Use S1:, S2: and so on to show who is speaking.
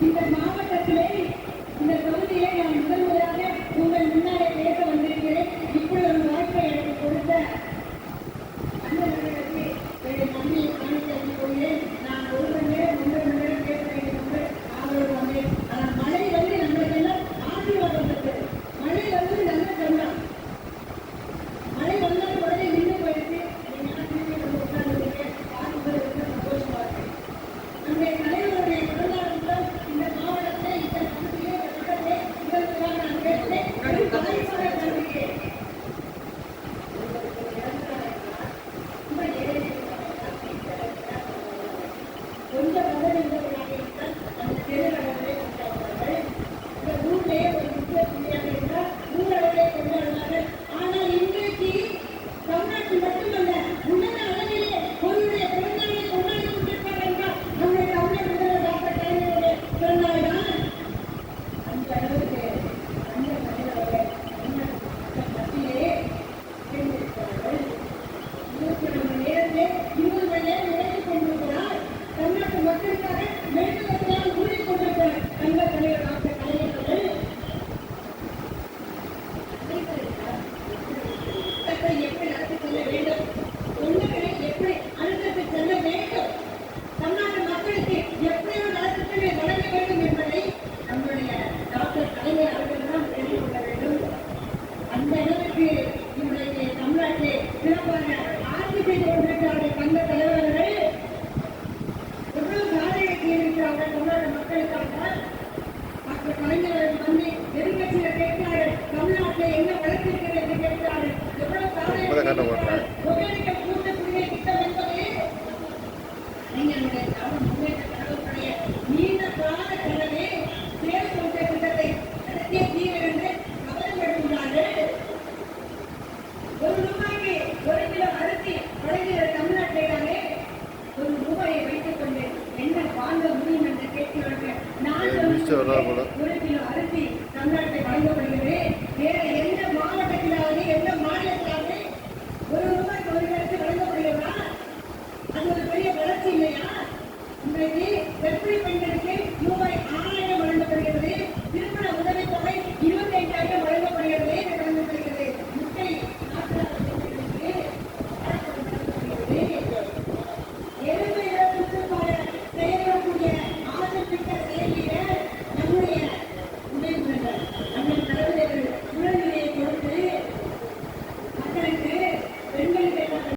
S1: இந்த மாவட்டத்திலே இந்த தொகுதியை நான் முதல் முதலாக நடத்தி கொண்டிருக்கிறார்கள் கண்ட தலைவர்களை எவ்வளவு சாதனை செய்திருக்கிறார்கள் தமிழக மக்களுக்காக மற்ற கலைஞர்கள் வந்து எதிர்கட்சியில் கேட்கிறார்கள் தமிழ்நாட்டில் என்ன வழக்கு தமிழ்நாட்டை நானே ஒரு ரூபாயை வைத்துக் என்ன வாங்க முடியும் என்று நான் ஒரு கிலோ அரிசி தமிழ்நாட்டை வழங்கப்படுகிறது.